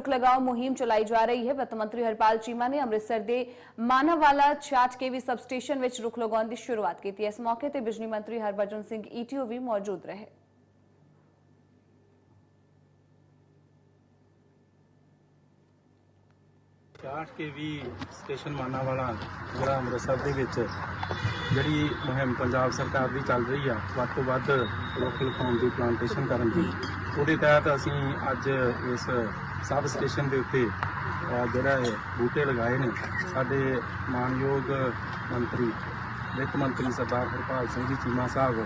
ਰੁੱਖ ਲਗਾਓ ਮੁਹਿੰਮ ਚਲਾਈ ਜਾ ਰਹੀ ਹੈ। ਵਿੱਤ ਮੰਤਰੀ ਹਰਪਾਲ ਚੀਮਾ ਨੇ ਅੰਮ੍ਰਿਤਸਰ ਦੇ ਮਾਨਾਵਾਲਾ ਛਾਟ ਕੇਵੀ ਸਬ ਵਿੱਚ ਰੁੱਖ ਲਗਾਉਣ ਦੀ ਸ਼ੁਰੂਆਤ ਕੀਤੀ ਇਸ ਮੌਕੇ ਤੇ ਬਿਜਲੀ ਮੰਤਰੀ ਹਰਭਜਨ ਸਿੰਘ ਈਟੀਓ ਵੀ ਮੌਜੂਦ ਰਹੇ। ਚਾਟ ਕੇ ਵੀ ਸਟੇਸ਼ਨ ਮਾਨਾ ਜਿਹੜਾ ਅੰਮ੍ਰਿਤਸਰ ਦੇ ਵਿੱਚ ਜਿਹੜੀ ਮੁਹਿੰਮ ਪੰਜਾਬ ਸਰਕਾਰ ਦੀ ਚੱਲ ਰਹੀ ਆ, ਵੱਧ ਤੋਂ ਵੱਧ ਰੁੱਖ ਲਗਾਉਣ ਦੀ ਪਲਾਂਟੇਸ਼ਨ ਕਰਨ ਦੀ, ਉਹਦੇ ਤਹਿਤ ਅਸੀਂ ਅੱਜ ਇਸ ਸਬ ਸਟੇਸ਼ਨ ਦੇ ਉੱਤੇ ਜਿਹੜਾ ਹੈ ਬੂਟੇ ਲਗਾਏ ਨੇ, ਸਾਡੇ ਮਾਨਯੋਗ ਮੰਤਰੀ, ਵਿੱਤ ਮੰਤਰੀ ਸਰਦਾਰ ਹਰਪਾਲ ਸਿੰਘ ਜੀ, ਚੀਮਾ ਸਾਹਿਬ,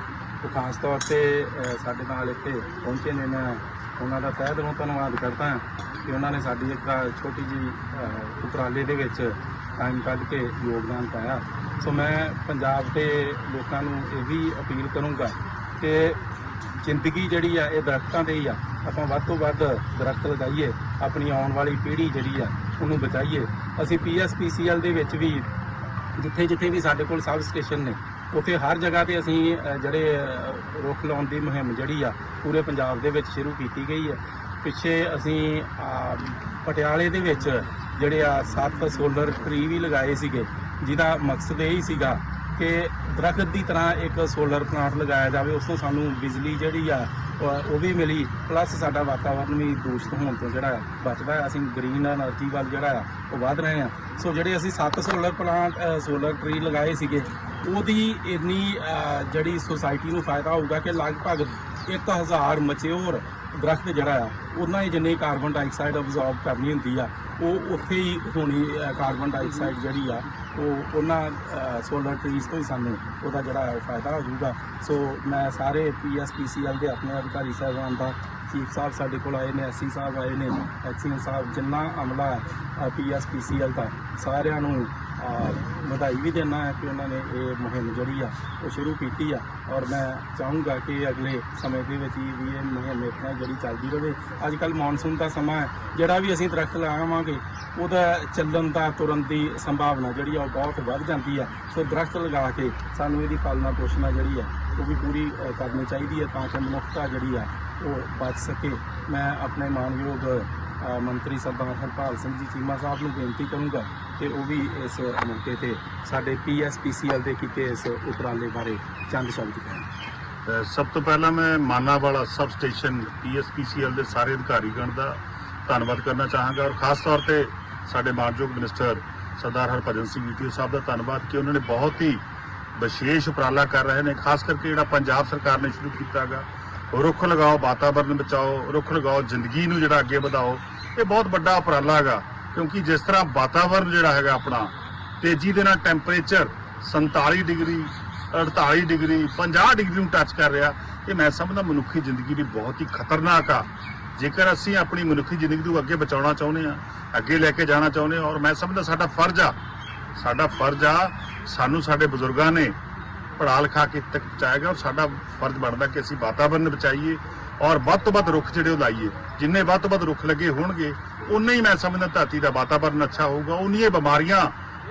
ਉਹ ਖਾਸ ਤੌਰ ਤੇ ਸਾਡੇ ਨਾਲ ਇੱਥੇ ਪਹੁੰਚੇ ਨੇ, ਮੈਂ ਉਹਨਾਂ ਦਾ ਤਹਿ ਦਿਲੋਂ ਧੰਨਵਾਦ ਕਰਦਾ ਕਿ ਉਹਨਾਂ ਨੇ ਸਾਡੀ ਇੱਕ ਛੋਟੀ ਜੀ ਉਪਰਾਲੇ ਦੇ ਵਿੱਚ ਟਾਈਮ ਕੱਢ ਕੇ ਯੋਗਦਾਨ ਪਾਇਆ। ਸੋ ਮੈਂ ਪੰਜਾਬ ਦੇ ਲੋਕਾਂ ਨੂੰ ਇਹ ਵੀ ਅਪੀਲ ਕਰੂੰਗਾ ਕਿ ਜ਼ਿੰਦਗੀ ਜਿਹੜੀ ਆ, ਇਹ ਦਰਖਤਾਂ ਤੇ ਹੀ ਆ, ਆਪਾਂ ਵੱਧ ਤੋਂ ਵੱਧ ਦਰਖਤ ਲਗਾਈਏ। ਆਪਣੀ ਆਉਣ ਵਾਲੀ ਪੀੜ੍ਹੀ ਜਿਹੜੀ ਆ, ਉਹਨੂੰ ਬਚਾਈਏ ਅਸੀਂ ਪੀਐਸਪੀਸੀਐਲ ਦੇ ਵਿੱਚ ਵੀ ਜਿੱਥੇ ਜਿੱਥੇ ਵੀ ਸਾਡੇ ਕੋਲ ਸਬ ਸਟੇਸ਼ਨ ਨੇ, ਉੱਥੇ ਹਰ ਜਗ੍ਹਾ ਤੇ ਅਸੀਂ ਜਿਹੜੇ ਰੁੱਖ ਲਾਉਣ ਦੀ ਮੁਹਿੰਮ ਜਿਹੜੀ ਆ, ਪੂਰੇ ਪੰਜਾਬ ਦੇ ਵਿੱਚ ਸ਼ੁਰੂ ਕੀਤੀ ਗਈ ਹੈ ਪਿੱਛੇ ਅਸੀਂ ਪਟਿਆਲੇ ਦੇ ਵਿੱਚ ਜਿਹੜੇ ਆ, ਸੱਤ ਸੋਲਰ ਟਰੀ ਵੀ ਲਗਾਏ ਸੀਗੇ, ਜਿਹਦਾ ਮਕਸਦ ਇਹ ਹੀ ਸੀਗਾ ਕਿ ਦਰਖਤ ਦੀ ਤਰ੍ਹਾਂ ਇੱਕ ਸੋਲਰ ਪਲਾਂਟ ਲਗਾਇਆ ਜਾਵੇ, ਉਸ ਤੋਂ ਸਾਨੂੰ ਬਿਜਲੀ ਜਿਹੜੀ ਆ ਉਹ ਵੀ ਮਿਲੀ। ਪਲੱਸ ਸਾਡਾ ਵਾਤਾਵਰਨ ਵੀ ਦੂਸ਼ਿਤ ਹੋਣ ਤੋਂ ਜਿਹੜਾ ਬਚਦਾ ਹੈ। ਅਸੀਂ ਗ੍ਰੀਨ એનર્ਜੀ ਵੱਲ ਜਿਹੜਾ ਉਹ ਵਧ ਰਹੇ ਹਾਂ। ਸੋ ਜਿਹੜੇ ਅਸੀਂ ਸੱਤ ਸੋਲਰ ਪਲਾਂਟ ਸੋਲਰ ਟ੍ਰੀ ਲਗਾਏ ਸੀਗੇ, ਉਹਦੀ ਇੰਨੀ ਜਿਹੜੀ ਸੋਸਾਇਟੀ ਨੂੰ ਫਾਇਦਾ ਹੋਊਗਾ ਕਿ ਲਗਭਗ 1000 ਮਚਿਓਰ ਦਰਖਤ ਜਿਹੜਾ ਆ, ਉਹਨਾਂ ਹੀ ਜਿੰਨੀ ਕਾਰਬਨ ਡਾਈਆਕਸਾਈਡ ਅਬਜ਼ੌਰਬ ਕਰਨੀ ਹੁੰਦੀ ਆ, ਉਹ ਉੱਥੇ ਹੀ ਹੋਣੀ ਕਾਰਬਨ ਡਾਈਆਕਸਾਈਡ ਜਿਹੜੀ ਆ, ਉਹ ਉਹਨਾਂ ਸੋਲਰ ਟਰੀਜ਼ ਤੋਂ ਹੀ ਸਾਨੂੰ ਉਹਦਾ ਜਿਹੜਾ ਹੈ ਉਹ ਫਾਇਦਾ ਹੋ ਜਾਊਗਾ। ਸੋ ਮੈਂ ਸਾਰੇ ਪੀਐਸਪੀਸੀਐਲ ਦੇ ਆਪਣੇ ਅਧਿਕਾਰੀ ਸਾਹਿਬਾਨ ਦਾ ਚੀਫ ਸਾਹਿਬ ਸਾਡੇ ਕੋਲ ਆਏ ਨੇ ਐਸਸੀ ਸਾਹਿਬ ਆਏ ਨੇ ਐਕਸੀਅਨ ਸਾਹਿਬ ਜਿੰਨਾ ਅਮਲਾ ਹੈ ਪੀਐਸਪੀਸੀਐਲ ਦਾ, ਸਾਰਿਆਂ ਨੂੰ ਵਧਾਈ ਵੀ ਦੇਣਾ ਹੈ ਕਿ ਉਹਨਾਂ ਨੇ ਇਹ ਮੁਹਿੰਮ ਜਿਹੜੀ ਆ, ਉਹ ਸ਼ੁਰੂ ਕੀਤੀ ਆ। ਔਰ ਮੈਂ ਚਾਹੂੰਗਾ ਕਿ ਅਗਲੇ ਸਮੇਂ ਦੇ ਵਿੱਚ ਹੀ ਵੀ ਇਹ ਮੁਹਿੰਮ ਇਤਨਾ ਜਿਹੜੀ ਚੱਲਦੀ ਰਹੇ। ਅੱਜ ਕੱਲ ਮੌਨਸੂਨ ਦਾ ਸਮਾਂ ਹੈ, ਜਿਹੜਾ ਵੀ ਅਸੀਂ ਦਰਖਤ ਲਗਾਵਾਂਗੇ, ਉਹਦਾ ਚੱਲਣ ਦਾ, ਤੁਰਨ ਦੀ ਸੰਭਾਵਨਾ ਜਿਹੜੀ ਆ, ਉਹ ਬਹੁਤ ਵੱਧ ਜਾਂਦੀ ਆ। ਸੋ ਦਰਖਤ ਲਗਾ ਕੇ ਸਾਨੂੰ ਇਹਦੀ ਪਾਲਣਾ ਪੋਸ਼ਣਾ ਜਿਹੜੀ ਆ, ਉਹ ਵੀ ਪੂਰੀ ਕਰਨੀ ਚਾਹੀਦੀ ਹੈ ਤਾਂ ਕਿ ਮਨੁੱਖਤਾ ਜਿਹੜੀ ਆ, ਉਹ ਬਚ ਸਕੇ। ਮੈਂ ਆਪਣੇ ਮਾਨਯੋਗ ਮੰਤਰੀ ਸਰਦਾਰ ਹਰਪਾਲ ਸਿੰਘ ਜੀ, ਚੀਮਾ ਸਾਹਿਬ ਨੂੰ ਬੇਨਤੀ ਕਰੂੰਗਾ ਕਿ ਉਹ ਵੀ ਇਸ ਮੌਕੇ ਤੇ ਸਾਡੇ ਪੀਐਸਪੀਸੀਐਲ ਦੇ ਕੀਤੇ ਇਸ ਉਪਰਾਲੇ ਬਾਰੇ ਚੰਦ ਸ਼ਬਦ ਕਹਿਣ। ਸਭ ਤੋਂ ਪਹਿਲਾਂ ਮੈਂ ਮਾਨਾਵਾਲਾ ਸਬ ਸਟੇਸ਼ਨ ਪੀਐਸਪੀਸੀਐਲ ਦੇ ਸਾਰੇ ਅਧਿਕਾਰੀਗਣ ਦਾ ਧੰਨਵਾਦ ਕਰਨਾ ਚਾਹਾਂਗਾ ਔਰ ਖਾਸ ਤੌਰ ਤੇ ਸਾਡੇ ਮਾਨਯੋਗ ਮਿਨਿਸਟਰ ਸਰਦਾਰ ਹਰਭਜਨ ਸਿੰਘ ਈਟੀਓ ਸਾਹਿਬ ਦਾ ਧੰਨਵਾਦ ਕਿ ਉਹਨਾਂ ਨੇ ਬਹੁਤ ਹੀ ਵਿਸ਼ੇਸ਼ ਉਪਰਾਲਾ ਕਰ ਰਹੇ ਨੇ, ਖਾਸ ਕਰਕੇ ਜਿਹੜਾ ਪੰਜਾਬ ਸਰਕਾਰ ਨੇ ਸ਼ੁਰੂ ਕੀਤਾਗਾ। ਰੁੱਖ ਲਗਾਓ, ਵਾਤਾਵਰਨ ਬਚਾਓ, ਰੁੱਖ ਲਗਾਓ, ਜ਼ਿੰਦਗੀ ਨੂੰ ਜਿਹੜਾ ਅੱਗੇ ਵਧਾਓ, ਇਹ ਬਹੁਤ ਵੱਡਾ ਉਪਰਾਲਾ ਹੈਗਾ। ਕਿਉਂਕਿ ਜਿਸ ਤਰ੍ਹਾਂ ਵਾਤਾਵਰਨ ਜਿਹੜਾ ਹੈਗਾ ਆਪਣਾ, ਤੇਜ਼ੀ ਦੇ ਨਾਲ ਟੈਂਪਰੇਚਰ 47 ਡਿਗਰੀ 48 ਡਿਗਰੀ 50 ਡਿਗਰੀ ਨੂੰ ਟੱਚ ਕਰ ਰਿਹਾ, ਇਹ ਮੈਂ ਸਮਝਦਾ ਮਨੁੱਖੀ ਜ਼ਿੰਦਗੀ ਲਈ ਬਹੁਤ ਹੀ ਖਤਰਨਾਕ ਆ। ਜੇਕਰ ਅਸੀਂ ਆਪਣੀ ਮਨੁੱਖੀ ਜ਼ਿੰਦਗੀ ਨੂੰ ਅੱਗੇ ਬਚਾਉਣਾ ਚਾਹੁੰਦੇ ਆ ਅੱਗੇ ਲੈ ਕੇ ਜਾਣਾ ਚਾਹੁੰਦੇ ਆ ਔਰ ਮੈਂ ਸਮਝਦਾ ਸਾਡਾ ਫਰਜ਼ ਆ, ਸਾਡਾ ਫਰਜ਼ ਆ, ਸਾਨੂੰ ਸਾਡੇ ਬਜ਼ੁਰਗਾਂ ਨੇ ਪੜ੍ਹਾ ਲਿਖਾ ਕੇ ਤੱਕ ਪਹੁੰਚਾਇਆ ਗਿਆ, ਔਰ ਸਾਡਾ ਫਰਜ਼ ਬਣਦਾ ਕਿ ਅਸੀਂ ਵਾਤਾਵਰਨ ਬਚਾਈਏ ਔਰ ਵੱਧ ਤੋਂ ਵੱਧ ਰੁੱਖ ਜਿਹੜੇ ਉਹ ਲਾਈਏ, ਜਿੰਨੇ ਵੱਧ ਤੋਂ ਵੱਧ ਰੁੱਖ ਲੱਗੇ ਹੋਣਗੇ ਉਨੇ ਹੀ ਮੈਂ ਸਮਝਦਾ ਧਰਤੀ ਦਾ ਵਾਤਾਵਰਨ ਅੱਛਾ ਹੋਊਗਾ ਉਨੀਆਂ ਬਿਮਾਰੀਆਂ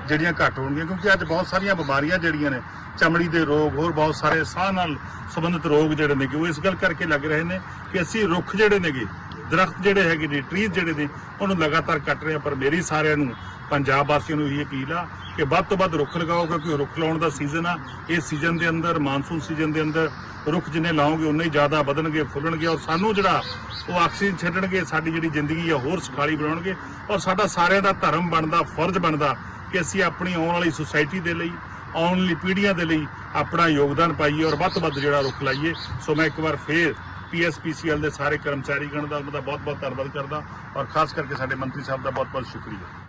ਜਿਹੜੀਆਂ ਘੱਟ ਹੋਣਗੀਆਂ, ਕਿਉਂਕਿ ਅੱਜ ਬਹੁਤ ਸਾਰੀਆਂ ਬਿਮਾਰੀਆਂ ਜਿਹੜੀਆਂ ਨੇ, ਚਮੜੀ ਦੇ ਰੋਗ, ਹੋਰ ਬਹੁਤ ਸਾਰੇ ਸਾਹ ਨਾਲ ਸੰਬੰਧਿਤ ਰੋਗ ਜਿਹੜੇ ਨੇ ਕਿ ਉਹ ਇਸ ਗੱਲ ਕਰਕੇ ਲੱਗ ਰਹੇ ਨੇ ਕਿ ਅਸੀਂ ਰੁੱਖ ਜਿਹੜੇ ਨੇਗੇ, ਦਰਖਤ ਜਿਹੜੇ ਹੈਗੇ ਨੇ ਟਰੀਜ਼ ਜਿਹੜੇ ਨੇ, ਉਹਨੂੰ ਲਗਾਤਾਰ ਕੱਟ ਰਹੇ ਆ ਪਰ ਮੇਰੀ ਸਾਰਿਆਂ ਨੂੰ, ਪੰਜਾਬ ਵਾਸੀਆਂ ਨੂੰ ਇਹ ਅਪੀਲ ਆ ਕਿ ਵੱਧ ਤੋਂ ਵੱਧ ਰੁੱਖ ਲਗਾਓ, ਕਿਉਂਕਿ ਰੁੱਖ ਲਾਉਣ ਦਾ ਸੀਜ਼ਨ ਆ। ਇਸ ਸੀਜ਼ਨ ਦੇ ਅੰਦਰ ਮਾਨਸੂਨ ਸੀਜ਼ਨ ਦੇ ਅੰਦਰ ਰੁੱਖ ਜਿੰਨੇ ਲਾਓਗੇ, ਉਨੇ ਹੀ ਜ਼ਿਆਦਾ ਵਧਣਗੇ, ਫੁੱਲਣਗੇ ਔਰ ਸਾਨੂੰ ਜਿਹੜਾ ਉਹ ਆਕਸੀਜਨ ਛੱਡਣਗੇ, ਸਾਡੀ ਜਿਹੜੀ ਜ਼ਿੰਦਗੀ ਆ, ਹੋਰ ਸੁਖਾਲੀ ਬਣਾਉਣਗੇ। ਔਰ ਸਾਡਾ ਸਾਰਿਆਂ ਦਾ ਧਰਮ ਬਣਦਾ, ਫਰਜ਼ ਬਣਦਾ ਕਿ ਅਸੀਂ ਆਪਣੀ ਆਉਣ ਵਾਲੀ ਸੁਸਾਇਟੀ ਦੇ ਲਈ, ਆਉਣ ਵਾਲੀ ਪੀੜ੍ਹੀਆਂ ਦੇ ਲਈ ਆਪਣਾ ਯੋਗਦਾਨ ਪਾਈਏ ਔਰ ਵੱਧ ਤੋਂ ਵੱਧ ਜਿਹੜਾ ਰੁੱਖ ਲਾਈਏ। ਸੋ ਮੈਂ ਇੱਕ ਵਾਰ ਫੇਰ ਪੀਐਸਪੀਸੀਐਲ ਦੇ ਸਾਰੇ ਕਰਮਚਾਰੀਗਣ ਦਾ, ਉਹਨਾਂ ਦਾ ਬਹੁਤ ਬਹੁਤ ਧੰਨਵਾਦ ਕਰਦਾ ਔਰ ਖਾਸ ਕਰਕੇ ਸਾਡੇ ਮੰਤਰੀ ਸਾਹਿਬ ਦਾ ਬਹੁਤ ਬਹੁਤ ਸ਼ੁਕਰੀਆ।